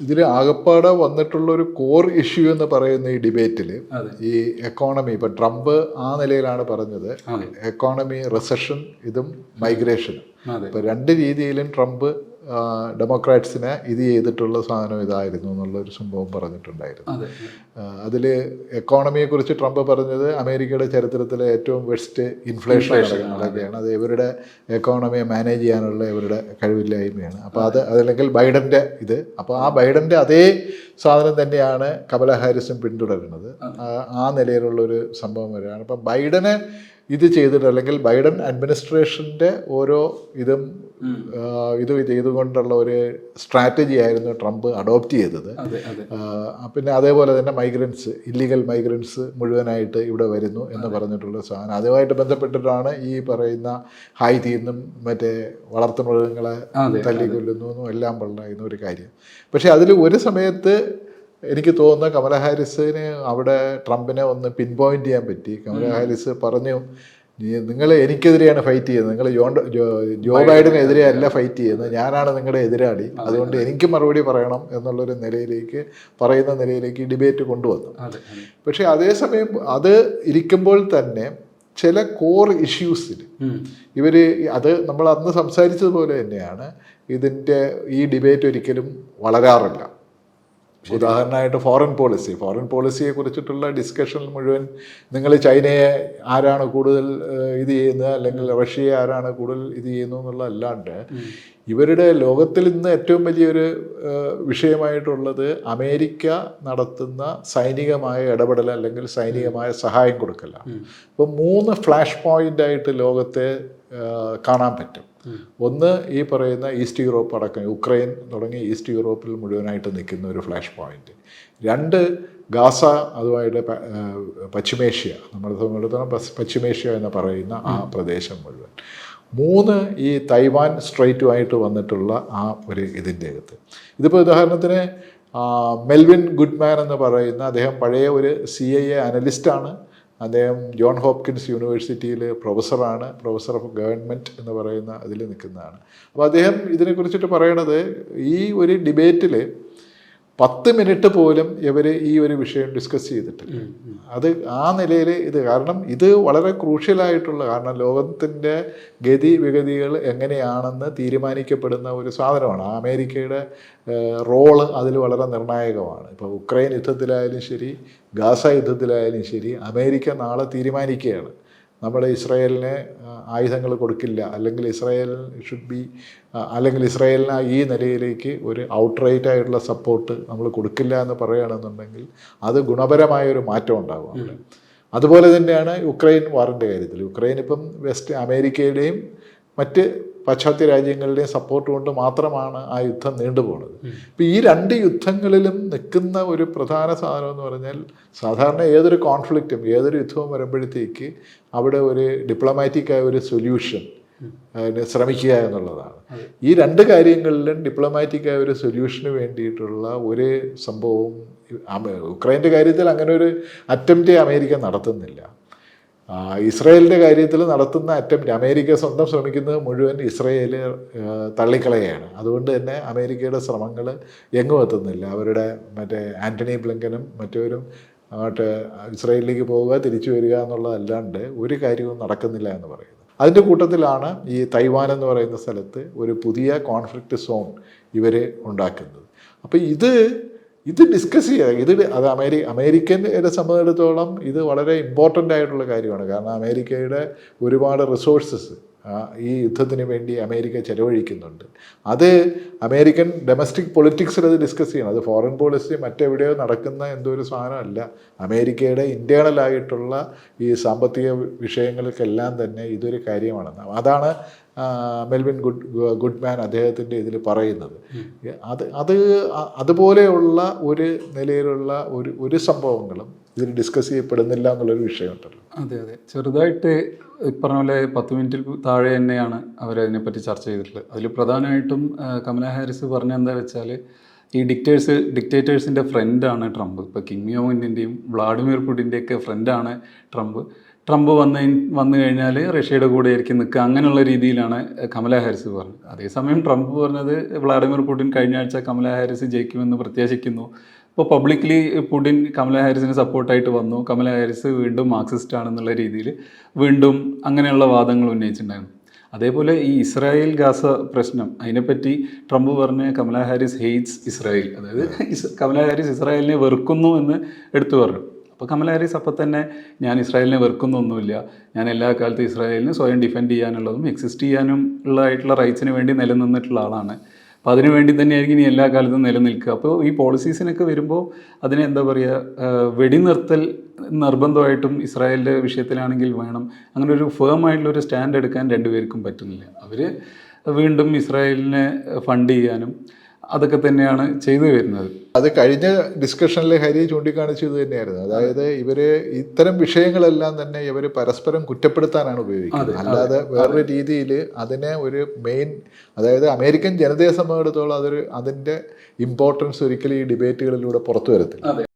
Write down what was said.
ഇതിൽ ആകപ്പാടെ വന്നിട്ടുള്ള ഒരു കോർ ഇഷ്യൂ എന്ന് പറയുന്ന ഈ ഡിബേറ്റിൽ ഈ എക്കോണമി ഇപ്പം ട്രംപ് ആ നിലയിലാണ് പറഞ്ഞത് എക്കോണമി റിസഷൻ ഇതും മൈഗ്രേഷനും ഇപ്പം രണ്ട് രീതിയിലും ട്രംപ് ഡെമോക്രാറ്റ്സിനെ ഇത് ചെയ്തിട്ടുള്ള സാധനം ഇതായിരുന്നു എന്നുള്ളൊരു സംഭവം പറഞ്ഞിട്ടുണ്ടായിരുന്നു. അതെ. അതിൽ എക്കോണമിയെക്കുറിച്ച് ട്രംപ് പറഞ്ഞത് അമേരിക്കയുടെ ചരിത്രത്തിലെ ഏറ്റവും വെസ്റ്റ് ഇൻഫ്ലേഷൻ നടക്കുകയാണ് അത്. ഇവരുടെ എക്കോണമിയെ മാനേജ് ചെയ്യാനുള്ള ഇവരുടെ കഴിവില്ലായ്മയാണ്. അപ്പോൾ അത് അതല്ലെങ്കിൽ ബൈഡന്റെ ഇത്. അപ്പോൾ ആ ബൈഡന്റെ അതേ സാധനം തന്നെയാണ് കമല ഹാരിസും പിന്തുടരുന്നത്. ആ- നിലയിലുള്ള നിലയിലുള്ളൊരു സംഭവം വരികയാണ് അപ്പം ബൈഡനെ ഇത് ചെയ്തിട്ട് അല്ലെങ്കിൽ ബൈഡൻ അഡ്മിനിസ്ട്രേഷന്റെ ഓരോ ഇതും ഇത് ചെയ്തുകൊണ്ടുള്ള ഒരു സ്ട്രാറ്റജി ആയിരുന്നു ട്രംപ് അഡോപ്റ്റ് ചെയ്തത്. പിന്നെ അതേപോലെ തന്നെ മൈഗ്രൻസ് ഇല്ലീഗൽ മൈഗ്രൻസ് മുഴുവനായിട്ട് ഇവിടെ വരുന്നു എന്ന് പറഞ്ഞിട്ടുള്ള സാധനം. അതുമായിട്ട് ബന്ധപ്പെട്ടിട്ടാണ് ഈ പറയുന്ന ഹായ്തി എന്നും മറ്റേ വളർത്തുമൃഗങ്ങളെ തല്ലിക്കൊല്ലുന്നു എന്നും എല്ലാം പറയുന്ന ഒരു കാര്യം. പക്ഷേ അതിൽ ഒരു സമയത്ത് എനിക്ക് തോന്നുന്ന കമല ഹാരിസിന് അവിടെ ട്രംപിനെ ഒന്ന് പിൻ പോയിന്റ് ചെയ്യാൻ പറ്റി. കമല ഹാരിസ് പറഞ്ഞു നിങ്ങൾ എനിക്കെതിരെയാണ് ഫൈറ്റ് ചെയ്യുന്നത്. നിങ്ങൾ ജോൺ ജോ ജോ ബൈഡനെതിരെ അല്ല ഫൈറ്റ് ചെയ്യുന്നത്. ഞാനാണ് നിങ്ങളുടെ എതിരാളി. അതുകൊണ്ട് എനിക്ക് മറുപടി പറയണം എന്നുള്ളൊരു നിലയിലേക്ക് പറയുന്ന നിലയിലേക്ക് ഡിബേറ്റ് കൊണ്ടുവന്നു. പക്ഷേ അതേസമയം അത് ഇരിക്കുമ്പോൾ തന്നെ ചില കോർ ഇഷ്യൂസിൽ. ഇവർ അത് നമ്മൾ അന്ന് സംസാരിച്ചതുപോലെ തന്നെയാണ് ഇതിന്റെ ഈ ഡിബേറ്റ് ഒരിക്കലും വളരാറില്ല. ഉദാഹരണമായിട്ട് ഫോറിൻ പോളിസി ഫോറിൻ പോളിസിയെ കുറിച്ചിട്ടുള്ള ഡിസ്കഷൻ മുഴുവൻ നിങ്ങൾ ചൈനയെ ആരാണ് കൂടുതൽ ഇത് ചെയ്യുന്നത്? അല്ലെങ്കിൽ റഷ്യയെ ആരാണ് കൂടുതൽ ഇത് ചെയ്യുന്നു എന്നുള്ള അല്ലാണ്ട് ഇവരുടെ ലോകത്തിൽ ഇന്ന് ഏറ്റവും വലിയൊരു വിഷയമായിട്ടുള്ളത് അമേരിക്ക നടത്തുന്ന സൈനികമായ ഇടപെടൽ അല്ലെങ്കിൽ സൈനികമായ സഹായം കൊടുക്കലാണ്. അപ്പോൾ മൂന്ന് ഫ്ലാഷ് പോയിന്റായിട്ട് ലോകത്തെ കാണാൻ പറ്റും. ഒന്ന് ഈ പറയുന്ന ഈസ്റ്റ് യൂറോപ്പ് അടക്കം യുക്രൈൻ തുടങ്ങി ഈസ്റ്റ് യൂറോപ്പിൽ മുഴുവനായിട്ട് നിൽക്കുന്ന ഒരു ഫ്ലാഷ് പോയിന്റ്. രണ്ട് ഗാസ അതുമായിട്ട് പശ്ചിമേഷ്യ നമ്മുടെ സംബന്ധിച്ചിടത്തോളം പശ്ചിമേഷ്യ എന്ന് പറയുന്ന ആ പ്രദേശം മുഴുവൻ. മൂന്ന് ഈ തൈവാൻ സ്ട്രൈറ്റുമായിട്ട് വന്നിട്ടുള്ള ആ ഒരു ഇതിന്റെ അകത്ത്. ഇതിപ്പോൾ ഉദാഹരണത്തിന് മെൽവിൻ ഗുഡ്മാൻ എന്ന് പറയുന്ന അദ്ദേഹം പഴയ ഒരു സി ഐ എ അനലിസ്റ്റാണ് അദ്ദേഹം ജോൺ ഹോപ്കിൻസ് യൂണിവേഴ്സിറ്റിയിൽ പ്രൊഫസറാണ്. പ്രൊഫസർ ഓഫ് ഗവൺമെന്റ് എന്ന് പറയുന്ന അതിൽ നിൽക്കുന്നതാണ്. അപ്പോൾ അദ്ദേഹം ഇതിനെക്കുറിച്ചിട്ട് പറയണത് ഈ ഒരു ഡിബേറ്റിൽ പത്ത് മിനിറ്റ് പോലും ഇവർ ഈ ഒരു വിഷയം ഡിസ്കസ് ചെയ്തിട്ടില്ല. അത് ആ നിലയിൽ ഇത് കാരണം ഇത് വളരെ ക്രൂഷ്യലായിട്ടുള്ള കാരണം ലോകത്തിന്റെ ഗതി വിഗതികൾ എങ്ങനെയാണെന്ന് തീരുമാനിക്കപ്പെടുന്ന ഒരു സാധനമാണ്. അമേരിക്കയുടെ റോൾ അതിൽ വളരെ നിർണായകമാണ്. ഇപ്പോൾ ഉക്രൈൻ യുദ്ധത്തിലായാലും ശരി ഗാസ യുദ്ധത്തിലായാലും ശരി അമേരിക്ക നാളെ തീരുമാനിക്കുകയാണ്. നമ്മൾ ഇസ്രായേലിന് ആയുധങ്ങൾ കൊടുക്കില്ല. അല്ലെങ്കിൽ ഇസ്രായേൽ ഷുഡ് ബി അല്ലെങ്കിൽ ഇസ്രായേലിന് ഈ നിലയിലേക്ക് ഒരു ഔട്ട്റൈറ്റ് ആയിട്ടുള്ള സപ്പോർട്ട് നമ്മൾ കൊടുക്കില്ല എന്ന് പറയുകയാണെന്നുണ്ടെങ്കിൽ അത് ഗുണപരമായ ഒരു മാറ്റം ഉണ്ടാകും അവിടെ. അതുപോലെ തന്നെയാണ് യുക്രൈൻ വാറിന്റെ കാര്യത്തിൽ. യുക്രൈൻ ഇപ്പം വെസ്റ്റ് അമേരിക്കയുടെയും മറ്റ് പാശ്ചാത്യ രാജ്യങ്ങളുടെയും സപ്പോർട്ട് കൊണ്ട് മാത്രമാണ് ആ യുദ്ധം നീണ്ടുപോകുന്നത് ഇപ്പം ഈ രണ്ട് യുദ്ധങ്ങളിലും നിൽക്കുന്ന ഒരു പ്രധാന സാധനം എന്ന് പറഞ്ഞാൽ സാധാരണ ഏതൊരു കോൺഫ്ലിക്റ്റും ഏതൊരു യുദ്ധവും വരുമ്പോഴത്തേക്ക് അവിടെ ഒരു ഡിപ്ലോമാറ്റിക്കായ ഒരു സൊല്യൂഷൻ ശ്രമിക്കുക എന്നുള്ളതാണ്. ഈ രണ്ട് കാര്യങ്ങളിലും ഡിപ്ലോമാറ്റിക്കായ ഒരു സൊല്യൂഷന് വേണ്ടിയിട്ടുള്ള ഒരു സംഭവവും ഉക്രൈന്റെ കാര്യത്തിൽ അങ്ങനെ ഒരു അറ്റംപ്റ്റ് അമേരിക്ക നടത്തുന്നില്ല. ഇസ്രായേലിന്റെ കാര്യത്തിൽ നടത്തുന്ന അറ്റംപ്റ്റ് അമേരിക്ക സ്വന്തം ശ്രമിക്കുന്നത് മുഴുവൻ ഇസ്രയേൽ തള്ളിക്കളയാണ്. അതുകൊണ്ട് തന്നെ അമേരിക്കയുടെ ശ്രമങ്ങൾ എങ്ങും എത്തുന്നില്ല. അവരുടെ മറ്റേ ആന്റണി ബ്ലിങ്കനും മറ്റവരും അങ്ങോട്ട് ഇസ്രയേലിലേക്ക് പോവുക തിരിച്ചു വരിക എന്നുള്ളതല്ലാണ്ട് ഒരു കാര്യവും നടക്കുന്നില്ല എന്ന് പറയുന്നത് അതിന്റെ കൂട്ടത്തിലാണ് ഈ തൈവാൻ എന്ന് പറയുന്ന സ്ഥലത്ത് ഒരു പുതിയ കോൺഫ്ലിക്റ്റ് സോൺ ഇവർ ഉണ്ടാക്കുന്നത്. അപ്പോൾ ഇത് ഇത് ഡിസ്കസ് ചെയ്യുക ഇത് അത് അമേരി അമേരിക്കന്റെ സംബന്ധിച്ചിടത്തോളം ഇത് വളരെ ഇമ്പോർട്ടന്റ് ആയിട്ടുള്ള കാര്യമാണ്. കാരണം അമേരിക്കയുടെ ഒരുപാട് റിസോഴ്സസ് ഈ യുദ്ധത്തിന് വേണ്ടി അമേരിക്ക ചെലവഴിക്കുന്നുണ്ട്. അത് അമേരിക്കൻ ഡൊമസ്റ്റിക് പൊളിറ്റിക്സിൽ അത് ഡിസ്കസ് ചെയ്യണം. അത് ഫോറിൻ പോളിസി മറ്റെവിടെയോ നടക്കുന്ന എന്തോ ഒരു സാധനമല്ല. അമേരിക്കയുടെ ഇന്റേണലായിട്ടുള്ള ഈ സാമ്പത്തിക വിഷയങ്ങൾക്കെല്ലാം തന്നെ ഇതൊരു കാര്യമാണ് അതാണ് മെൽവിൻ ഗുഡ് ഗുഡ്മാൻ അദ്ദേഹത്തിന്റെ ഇതിൽ പറയുന്നത്. അത് അത് അതുപോലെയുള്ള ഒരു നിലയിലുള്ള ഒരു ഒരു സംഭവങ്ങളും ഇതിൽ ഡിസ്കസ് ചെയ്യപ്പെടുന്നില്ല എന്നുള്ളൊരു വിഷയമുണ്ടല്ലോ. അതെ അതെ. ചെറുതായിട്ട് പറഞ്ഞ പോലെ പത്ത് മിനിറ്റിൽ താഴെ തന്നെയാണ് അവരതിനെപ്പറ്റി ചർച്ച ചെയ്തിട്ടുള്ളത്. അതിൽ പ്രധാനമായിട്ടും കമല ഹാരിസ് പറഞ്ഞ എന്താ വെച്ചാൽ ഈ ഡിക്റ്റേഴ്സ് ഡിക്റ്റേറ്റേഴ്സിന്റെ ഫ്രണ്ടാണ് ട്രംപ്. ഇപ്പോൾ കിം യോങ്ങിന്റെയും വ്ളാഡിമിർ പുടിന്റെയൊക്കെ ഫ്രണ്ടാണ് ട്രംപ്. ട്രംപ് വന്ന് വന്നു കഴിഞ്ഞാൽ റഷ്യയുടെ കൂടെ ആയിരിക്കും നിൽക്കുക. അങ്ങനെയുള്ള രീതിയിലാണ് കമല ഹാരിസ് പറഞ്ഞത്. അതേസമയം ട്രംപ് പറഞ്ഞത് വ്ളാഡിമിർ പുടിൻ കഴിഞ്ഞ ആഴ്ച കമല ഹാരിസ് ജയിക്കുമെന്ന് പ്രത്യാശിക്കുന്നു. ഇപ്പോൾ പബ്ലിക്കലി പുടിൻ കമല ഹാരിസിന് സപ്പോർട്ടായിട്ട് വന്നു. കമല ഹാരിസ് വീണ്ടും മാർക്സിസ്റ്റ് ആണെന്നുള്ള രീതിയിൽ വീണ്ടും അങ്ങനെയുള്ള വാദങ്ങൾ ഉന്നയിച്ചിട്ടുണ്ടായിരുന്നു. അതേപോലെ ഈ ഇസ്രായേൽ ഗാസ പ്രശ്നം അതിനെപ്പറ്റി ട്രംപ് പറഞ്ഞ കമല ഹാരിസ് ഹെയ്റ്റ്സ് ഇസ്രായേൽ. അതായത് കമല ഹാരിസ് ഇസ്രായേലിനെ വെറുക്കുന്നു എന്ന് എടുത്തു പറഞ്ഞു. അപ്പോൾ കമല ഹാരിസ് അപ്പോൾ തന്നെ ഞാൻ ഇസ്രായേലിനെ വെറുക്കുന്നൊന്നുമില്ല. ഞാൻ എല്ലാ കാലത്തും ഇസ്രായേലിന് സ്വയം ഡിഫെൻഡ് ചെയ്യാനുള്ളതും എക്സിസ്റ്റ് ചെയ്യാനും ഉള്ളതായിട്ടുള്ള റൈറ്റ്സിന് വേണ്ടി നിലനിന്നിട്ടുള്ള ആളാണ്. അപ്പോൾ അതിനു വേണ്ടി തന്നെയായിരിക്കും ഇനി എല്ലാ കാലത്തും നിലനിൽക്കുക. അപ്പോൾ ഈ പോളിസീസിനൊക്കെ വരുമ്പോൾ അതിനെ എന്താ പറയുക വെടിനിർത്തൽ നിർബന്ധമായിട്ടും ഇസ്രായേലിന്റെ വിഷയത്തിലാണെങ്കിൽ വേണം. അങ്ങനെ ഒരു ഫേം ആയിട്ടുള്ള ഒരു സ്റ്റാൻഡ് എടുക്കാൻ രണ്ടുപേർക്കും പറ്റുന്നില്ല. അവർ വീണ്ടും ഇസ്രായേലിനെ ഫണ്ട് ചെയ്യാനും അതൊക്കെ തന്നെയാണ് ചെയ്തു വരുന്നത്. അത് കഴിഞ്ഞ ഡിസ്കഷനിൽ ഹരി ചൂണ്ടിക്കാണിച്ചത് തന്നെയായിരുന്നു. അതായത് ഇവർ ഇത്തരം വിഷയങ്ങളെല്ലാം തന്നെ ഇവർ പരസ്പരം കുറ്റപ്പെടുത്താനാണ് ഉപയോഗിക്കുന്നത്. അല്ലാതെ വേറൊരു രീതിയിൽ അതിനെ ഒരു മെയിൻ അതായത് അമേരിക്കൻ ജനതയെ സംബന്ധിച്ചിടത്തോളം അതൊരു അതിന്റെ ഇമ്പോർട്ടൻസ് ഒരിക്കലും ഈ ഡിബേറ്റുകളിലൂടെ പുറത്തു വരത്തില്ല.